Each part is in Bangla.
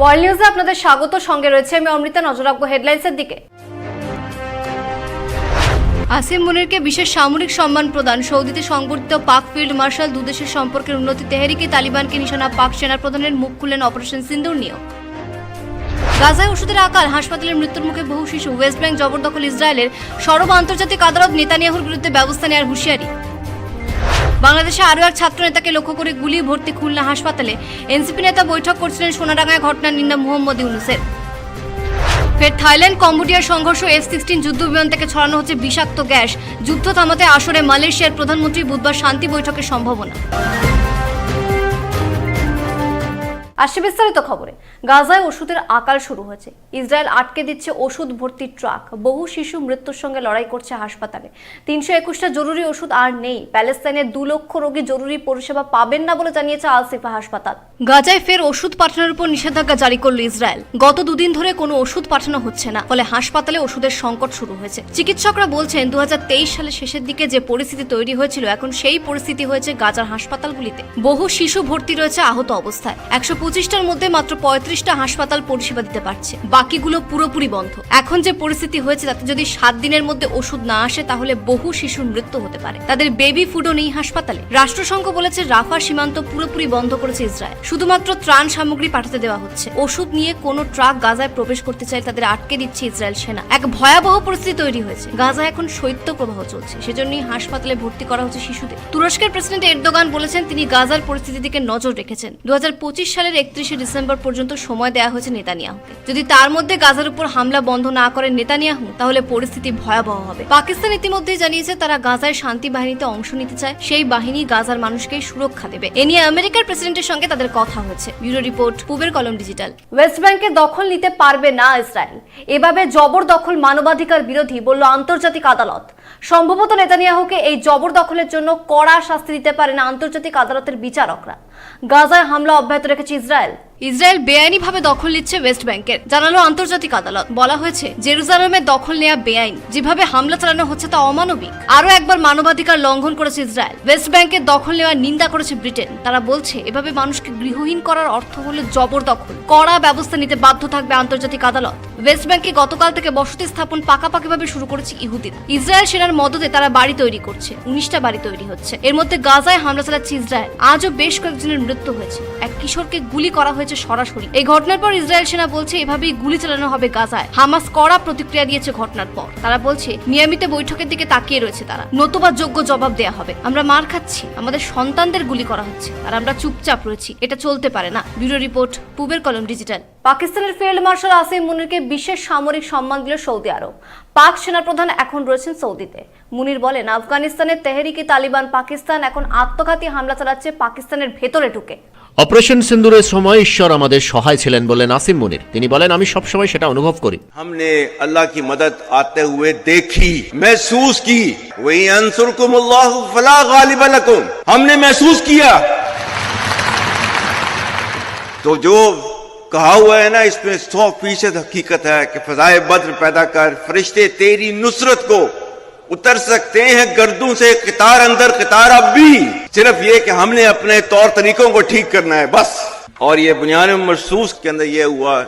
ওয়ার্ল্ড নিউজে আপনাদের স্বাগত। সঙ্গে রয়েছে আমি অমৃতা, নজর রাখব হেডলাইন্সের দিকে। আসিম মুনিরকে বিশেষ সামরিক সম্মান প্রদান। সৌদিতে সংগঠিত পাক ফিল্ড মার্শাল দুদেশের সম্পর্কের উন্নতি তেহরিকে তালিবানকে নিশানা পাক সেনা প্রধানের মুখ খুললেন অপারেশন সিন্দুর নিয়েও। গাজায় ওষুধের আকার, হাসপাতালের মৃত্যুর মুখে বহু শিশু, ওয়েস্ট ব্যাংক জবরদখল ইসরায়েলের সরব আন্তর্জাতিক আদালত নেতানিয়াহুর বিরুদ্ধে ব্যবস্থা নেওয়ার হুঁশিয়ারি। বাংলাদেশে আরও এক ছাত্র নেতাকে লক্ষ্য করে গুলি ভর্তি খুলনা হাসপাতালে। এনসিপি নেতা বৈঠক করছিলেন সোনাডাঙ্গায় ঘটনা নিন্দা মোহাম্মদ ইউনুসের। ফের থাইল্যান্ড, কম্বোডিয়ার সংঘর্ষ এফ সিক্সটিন যুদ্ধ বিমান থেকে ছড়ানো হচ্ছে বিষাক্ত গ্যাস। যুদ্ধ থামাতে আসরে মালয়েশিয়ার প্রধানমন্ত্রী বুধবার শান্তি বৈঠকের সম্ভাবনা। আসছে বিস্তারিত খবরে। গাজায় ওষুধের আকাল শুরু হয়েছে। ইসরায়েল আটকে দিচ্ছে ওষুধ ভর্তি ট্রাক। বহু শিশু মৃত্যুর সঙ্গে লড়াই করছে হাসপাতালে। তিনশো একুশটা জরুরি ওষুধ আর নেই। প্যালেস্তাইনের দু লক্ষ রোগী জরুরি পরিষেবা পাবেন না বলে জানিয়েছে আলসিফা হাসপাতাল। গাজায় ফের ওষুধ পাঠানোর উপর নিষেধাজ্ঞা জারি করল ইসরায়েল। গত দুদিন ধরে কোনো ওষুধ পাঠানো হচ্ছে না। ফলে হাসপাতালে ওষুধের সংকট শুরু হয়েছে। চিকিৎসকরা বলছেন দু সালের শেষের দিকে যে পরিস্থিতি তৈরি হয়েছিল, এখন সেই পরিস্থিতি হয়েছে গাজার হাসপাতালগুলিতে। বহু শিশু ভর্তি রয়েছে আহত অবস্থায়। একশো পঁচিশটার মধ্যে মাত্র পঁয়ত্রিশটা হাসপাতাল পরিষেবা দিতে পারছে। বাকিগুলো পুরোপুরি বন্ধ। এখন যে পরিস্থিতি হয়েছে, তাতে যদি সাত দিনের মধ্যে ওষুধ না আসে, তাহলে বহু শিশুর মৃত্যু হতে পারে। তাদের বেবি ফুডও নেই হাসপাতালে। রাষ্ট্রসংঘ বলেছে, রাফা সীমান্ত পুরোপুরি বন্ধ করেছে ইসরায়েল। শুধুমাত্র ত্রাণ সামগ্রী পাঠাতে দেওয়া হচ্ছে। ওষুধ নিয়ে কোনো ট্রাক গাজায় প্রবেশ করতে চাই তাদের আটকে দিচ্ছে ইসরায়েল সেনা। এক ভয়াবহ পরিস্থিতি তৈরি হয়েছে। গাজায় এখন শৈত্য প্রবাহ চলছে। সেজন্যই হাসপাতালে ভর্তি করা হচ্ছে শিশুদের। তুরস্কের প্রেসিডেন্ট এরদোগান বলেছেন, তিনি গাজার পরিস্থিতির দিকে নজর রেখেছেন। দু হাজার পঁচিশ সালের একত্রিশে ডিসেম্বর পর্যন্ত সময় দেওয়া হয়েছে নেতানিয়াহুকে। যদি তার মধ্যে গাজার উপর হামলা বন্ধ না করেন নেতানিয়াহু, তাহলে পরিস্থিতি ভয়াবহ হবে। পাকিস্তান ইতিমধ্যেই জানিয়েছে তারা গাজায় শান্তি বাহিনীতে অংশ নিতে চায়। সেই বাহিনী গাজার মানুষকে সুরক্ষা দেবে। এ নিয়ে আমেরিকার প্রেসিডেন্টের সঙ্গে তাদের কথা হয়েছে। Bureau report, Puber Kalom digital. West ব্যাংকে দখল নিতে পারবে না ইসরায়েল। এভাবে জবরদখল মানবাধিকার বিরোধী বলল আন্তর্জাতিক আদালত। সম্ভবত নেতানিয়াহুকে এই জবরদখলের জন্য কড়া শাস্তি দিতে পারেন আন্তর্জাতিক আদালতের বিচারকরা। গাজায় হামলা অব্যাহত রেখেছে ইসরায়েল। ইসরায়েল বেআইনিভাবে দখল নিচ্ছে ওয়েস্ট ব্যাংকের, জানালো আন্তর্জাতিক আদালত। বলা হয়েছে জেরুজালেমের দখল নেওয়া বেআইন, যেভাবে হামলা চালানো হচ্ছে তা অমানবিক। আরও একবার মানবাধিকার লঙ্ঘন করেছে ইসরায়েল। ওয়েস্ট ব্যাংকের দখল নেওয়ার নিন্দা করেছে ব্রিটেন। তারা বলছে, এভাবে মানুষকে গৃহহীন করার অর্থ হলো জবরদখল। কড়া ব্যবস্থা নিতে বাধ্য থাকবে আন্তর্জাতিক আদালত। ওয়েস্ট ব্যাংকে গতকাল থেকে বসতি স্থাপন পাকাপাকিভাবে শুরু করেছে ইহুদিরা। ইসরায়েল সেনার মদতে তারা বাড়ি তৈরি করছে। উনিশটা বাড়ি তৈরি হচ্ছে। এর মধ্যে গাজায় হামলা চালাচ্ছে ইসরায়েল। আজও বেশ কয়েকজনের মৃত্যু হয়েছে। এক কিশোরকে গুলি করা হয়েছে সরাসরি। এই ঘটনার পর ইসরায়েল সেনা বলছে, এভাবেই গুলি চালানো হবে গাজায়। হামাস কড়া প্রতিক্রিয়া দিয়েছে ঘটনার পর। তারা বলছে, নিয়মিত বৈঠকের দিকে তাকিয়ে রয়েছে তারা। নতুবা যোগ্য জবাব দেয়া হবে। আমরা মার খাচ্ছি। আমাদের সন্তানদের গুলি করা হচ্ছে। আর আমরা চুপচাপ রয়েছি। এটা চলতে পারে না। Bureau report, Puber Kalom digital. পাকিস্তানের ফিল্ড মার্শাল আসিম মুনিরকে বিশেষ সামরিক সম্মান দিল সৌদি আরব পাক সেনাপ্রধান এখন রয়েছেন সৌদিতে মুনির বলেন আফগানিস্তানের তেহরিকি তালিবান পাকিস্তান এখন আত্মঘাতী হামলা চালাচ্ছে পাকিস্তানের ভেতরে ঢুকে অপারেশন সিন্দুরের সময় ঈশ্বর আমাদের সহায় ছিলেন বলে নাসিম মুনির তিনি বলেন আমি সবসময় সেটা অনুভব করি हमने अल्लाह की मदद आते हुए देखी महसूस की वही अंसुरकुम अल्लाह फला गालिब लकुम हमने महसूस किया तो जो कहा हुआ है ना इसमें सौ फीसद हकीकत है कि फजाए बद्र पैदा कर फरिश्ते तेरी नुसरत को उतर सकते हैं गर्दों से कितार अंदर कितार अब भी सिर्फ ये कि हमने अपने तौर तरीकों को ठीक करना है बस और ये बुनियाद महसूस के अंदर ये हुआ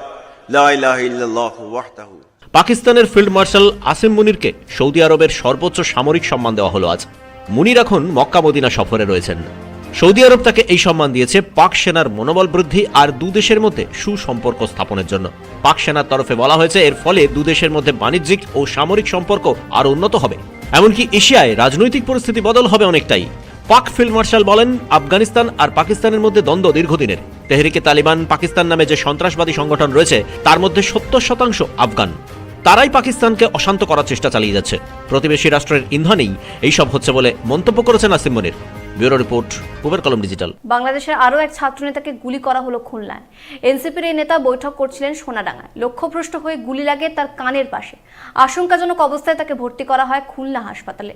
ला इलाहा इल्लल्लाहु वहदहू পাকিস্তানের ফিল্ড মার্শাল আসিম মুনিরকে সৌদি আরবের সর্বোচ্চ সামরিক সম্মান দেওয়া হলো আজ মুনির এখন মক্কা মদিনা সফরে রয়েছেন সৌদি আরব তাকে এই সম্মান দিয়েছে পাক সেনার মনোবল বৃদ্ধি আর দু দেশের মধ্যে সুসম্পর্ক স্থাপনের জন্য। পাক সেনার তরফে বলা হয়েছে, এর ফলে দু দেশের মধ্যে বাণিজ্যিক ও সামরিক সম্পর্ক আরও উন্নত হবে। এমনকি এশিয়ায় রাজনৈতিক পরিস্থিতি বদল হবে অনেকটাই। পাক ফিল্ড মার্শাল বলেন, আফগানিস্তান আর পাকিস্তানের মধ্যে দ্বন্দ্ব দীর্ঘদিনের। তেহরিকে তালিবান, পাকিস্তান নামে যে সন্ত্রাসবাদী সংগঠন রয়েছে, তার মধ্যে সত্তর শতাংশ আফগান। তারাই পাকিস্তানকে অশান্ত করার চেষ্টা চালিয়ে যাচ্ছে। প্রতিবেশী রাষ্ট্রের ইন্ধনেই এইসব হচ্ছে বলে মন্তব্য করেছেন Asim Munir. Bureau report Kuber Kalam digital. বাংলাদেশের আরও এক ছাত্রনেতাকে গুলি করা হলো খুলনায়। এনসিপির এই নেতা বৈঠক করছিলেন সোনাডাঙ্গায়। লক্ষ্যভ্রষ্ট হয়ে গুলি লাগে তার কানের পাশে। আশঙ্কাজনক অবস্থায় তাকে ভর্তি করা হয় খুলনা হাসপাতালে।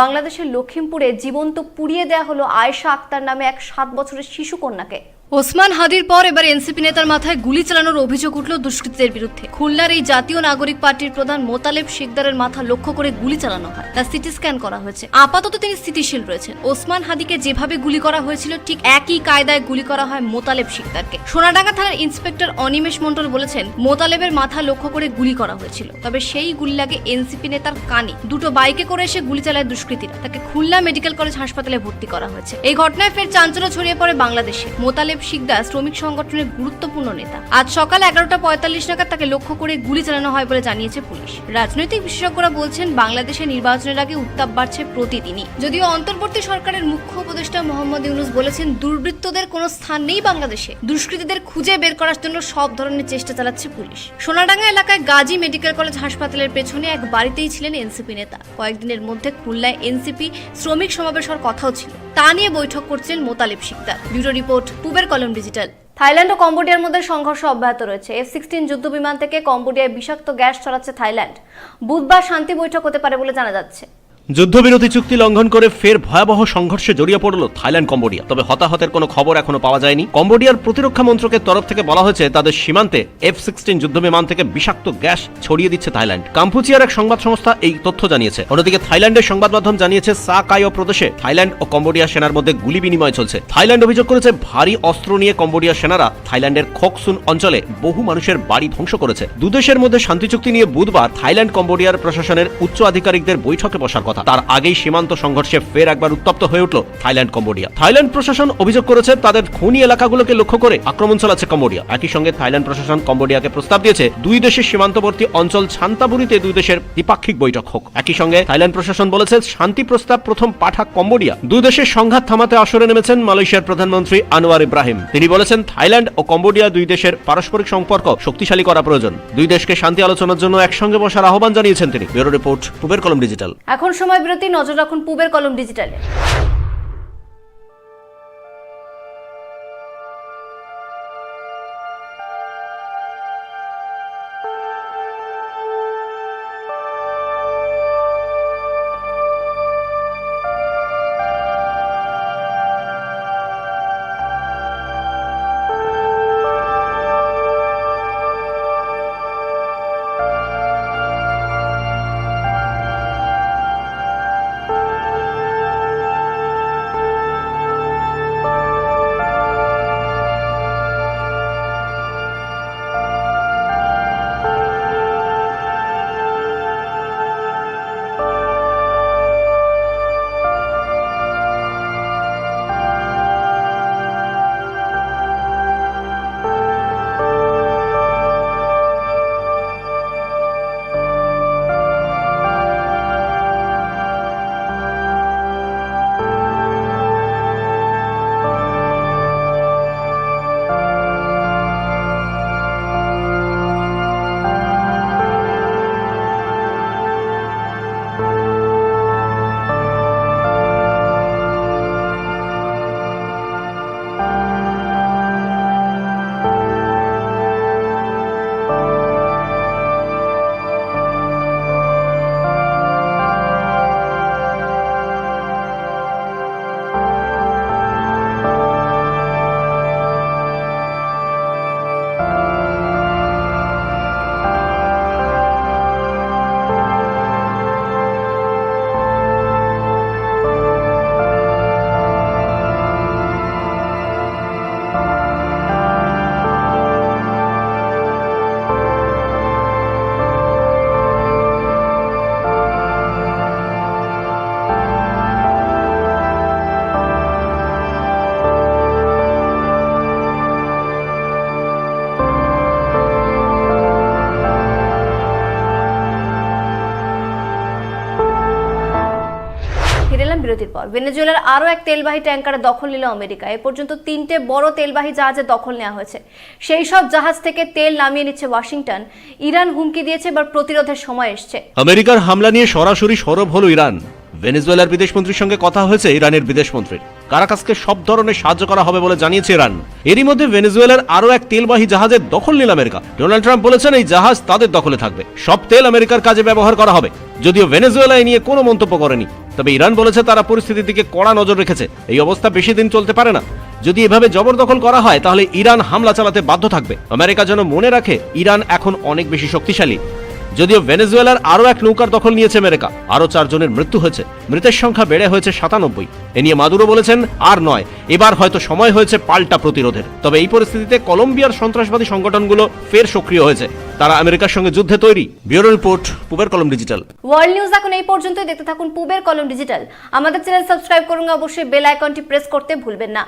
বাংলাদেশের লখিমপুরে জীবন্ত পুড়িয়ে দেওয়া হলো আয়েশা আক্তার নামে এক সাত বছরের শিশু কন্যাকে ওসমান হাদির পর এবার এনসিপি নেতার মাথায় গুলি চালানোর অভিযোগ উঠল দুষ্কৃতীদের বিরুদ্ধে। খুলনার এই জাতীয় নাগরিক পার্টির প্রধান মোতালেব শিকদারের মাথা লক্ষ্য করে গুলি চালানো হয়। তার সিটি স্ক্যান করা হয়েছে। আপাতত তিনি স্থিতিশীল রয়েছেন। ওসমান হাদিকে যেভাবে গুলি করা হয়েছিল, ঠিক একই কায়দায় গুলি করা হয় মোতালেব শিকদারকে সোনাডাঙ্গা থানার ইন্সপেক্টর অনিমেষ মণ্ডল বলেছেন, মোতালেবের মাথা লক্ষ্য করে গুলি করা হয়েছিল। তবে সেই গুলি লাগে এনসিপি নেতার কানে। দুটো বাইকে করে এসে গুলি চালায় দুষ্কৃতীরা। তাকে খুলনা মেডিকেল কলেজ হাসপাতালে ভর্তি করা হয়েছে। এই ঘটনায় ফের চাঞ্চল্য ছড়িয়ে পড়ে বাংলাদেশে। মোতালেব শিকদার শ্রমিক সংগঠনের গুরুত্বপূর্ণ নেতা। আজ সকাল এগারোটা পঁয়তাল্লিশ নাগাদ তাকে লক্ষ্য করে গুলি চালানো হয় বলে জানিয়েছে পুলিশ। রাজনৈতিক বিশেষজ্ঞরা বলছেন, বাংলাদেশে নির্বাচনের আগে উত্তাপ বাড়ছে প্রতিদিনই। যদিও অন্তর্বর্তী সরকারের মুখ্য উপদেষ্টা মোহাম্মদ ইউনুস বলেছেন, দুর্বৃত্তদের কোনো স্থান নেই বাংলাদেশে। দুষ্কৃতীদের খুঁজে বের করার জন্য সব ধরনের চেষ্টা চালাচ্ছে পুলিশ। সোনাডাঙ্গা এলাকায় গাজী মেডিকেল কলেজ হাসপাতালের পেছনে এক বাড়িতেই ছিলেন এনসিপি নেতা। কয়েকদিনের মধ্যে খুলনায় এনসিপি শ্রমিক সমাবেশ হওয়ার কথাও ছিল। তা নিয়ে বৈঠক করছেন Motaleb Sikdar. Bureau report, Puber Kalom digital. Thailand ও কম্বোডিয়ার মধ্যে সংঘর্ষ অব্যাহত রয়েছে। এফ সিক্সটিন যুদ্ধ বিমান থেকে কম্বোডিয়ায় বিষাক্ত গ্যাস ছড়াচ্ছে থাইল্যান্ড। বুধবার শান্তি বৈঠক হতে পারে বলে জানা যাচ্ছে। যুদ্ধবিরতি চুক্তি লঙ্ঘন করে ফের ভয়াবহ সংঘর্ষে জড়িয়ে পড়ল থাইল্যান্ড, কম্বোডিয়া। তবে হতাহতের কোনো খবর এখনও পাওয়া যায়নি। কম্বোডিয়ার প্রতিরক্ষা মন্ত্রকের তরফ থেকে বলা হয়েছে, তাদের সীমান্তে এফ সিক্সটিন যুদ্ধবিমান থেকে বিষাক্ত গ্যাস ছড়িয়ে দিচ্ছে থাইল্যান্ড। কাম্পুচিয়ার এক সংবাদ সংস্থা এই তথ্য জানিয়েছে। অন্যদিকে থাইল্যান্ডের সংবাদ মাধ্যম জানিয়েছে, সা কায়ো প্রদেশে থাইল্যান্ড ও কম্বোডিয়া সেনার মধ্যে গুলি বিনিময় চলছে। থাইল্যান্ড অভিযোগ করেছে, ভারী অস্ত্র নিয়ে কম্বোডিয়া সেনারা থাইল্যান্ডের খোকসুন অঞ্চলে বহু মানুষের বাড়ি ধ্বংস করেছে। দুদেশের মধ্যে শান্তি চুক্তি নিয়ে বুধবার থাইল্যান্ড, কম্বোডিয়ার প্রশাসনের উচ্চ আধিকারিকদের বৈঠকে বসার কথা। তার আগেই সীমান্ত সংঘর্ষে ফের একবার উত্তপ্ত হয়ে উঠল থাইল্যান্ড, কম্বোডিয়া। থাইল্যান্ড প্রশাসন অভিযোগ করেছে তাদের খনি এলাকাগুলোকে লক্ষ্য করে আক্রমণ চালাচ্ছে কম্বোডিয়া। একই সঙ্গে থাইল্যান্ড প্রশাসন কম্বোডিয়াকে প্রস্তাব দিয়েছে, দুই দেশের সীমান্তবর্তী অঞ্চল ছান্তাবুরিতে দুই দেশের দ্বিপাক্ষিক বৈঠক হোক। একই সঙ্গে থাইল্যান্ড প্রশাসন বলেছে, শান্তি প্রস্তাব প্রথম পাঠা কম্বোডিয়া। দুই দেশের সংঘাত থামাতে আসরে নেমেছেন মালয়েশিয়ার প্রধানমন্ত্রী আনোয়ার ইব্রাহিম। তিনি বলেছেন, থাইল্যান্ড ও কম্বোডিয়া দুই দেশের পারস্পরিক সম্পর্ক শক্তিশালী করা প্রয়োজন। দুই দেশকে শান্তি আলোচনার জন্য একসঙ্গে বসার আহ্বান জানিয়েছেন তিনি। Bureau report Puber Kalom digital. এখন সময় বিরতি নজর রাখুন পুবের কলম ডিজিটালে। বিরতির পর। ভেনেজুয়েলার আরও এক তেলবাহী ট্যাঙ্কারে দখল নিল আমেরিকা। এ পর্যন্ত তিনটে বড় তেলবাহী জাহাজে দখল নেওয়া হয়েছে। সেই সব জাহাজ থেকে তেল নামিয়ে নিচ্ছে ওয়াশিংটন। ইরান হুমকি দিয়েছে, এবার প্রতিরোধের সময় এসছে। আমেরিকার হামলা নিয়ে সরাসরি সরব হল ইরান। ভেনেজুয়েলার বিদেশমন্ত্রীর সঙ্গে কথা হয়েছে ইরানের বিদেশমন্ত্রীর। কারাকাসকে সব ধরনের সাহায্য করা হবে বলে জানিয়েছে ইরান। এরই মধ্যে ভেনেজুয়েলার আরও এক তেলবাহী জাহাজের দখল নিল আমেরিকা। ডোনাল্ড ট্রাম্প বলেছেন এই জাহাজ তাদের দখলে থাকবে। সব তেল আমেরিকার কাজে ব্যবহার করা হবে। যদিও ভেনেজুয়েলা এ নিয়ে কোনো মন্তব্য করেনি। তবে ইরান বলেছে তারা পরিস্থিতির দিকে কড়া নজর রেখেছে। এই অবস্থা বেশি দিন চলতে পারে না। যদি এভাবে জবরদখল করা হয়, তাহলে ইরান হামলা চালাতে বাধ্য থাকবে। আমেরিকা যেন মনে রাখে, ইরান এখন অনেক বেশি শক্তিশালী। যদিও ভেনেজুয়েলার আরও এক নৌকার দখল নিয়েছে আমেরিকা। আরও চারজনের মৃত্যু হয়েছে। মৃতের সংখ্যা বেড়ে হয়েছে সাতানব্বই। এ নিয়ে মাদুরো বলেছেন আর নয়। এবার হয়তো সময় হয়েছে পাল্টা প্রতিরোধের। তবে এই পরিস্থিতিতে কলম্বিয়ার সন্ত্রাসবাদী সংগঠনগুলো ফের সক্রিয় হয়েছে। তারা আমেরিকার সঙ্গে যুদ্ধে তৈরি। Bureau report Puber Kalom digital. World news এখন এই পর্যন্তই। দেখতে থাকুন পুবের কলম ডিজিটাল। আমাদের চ্যানেল সাবস্ক্রাইব করুন। অবশ্যই বেল আইকনটি প্রেস করতে ভুলবেন না।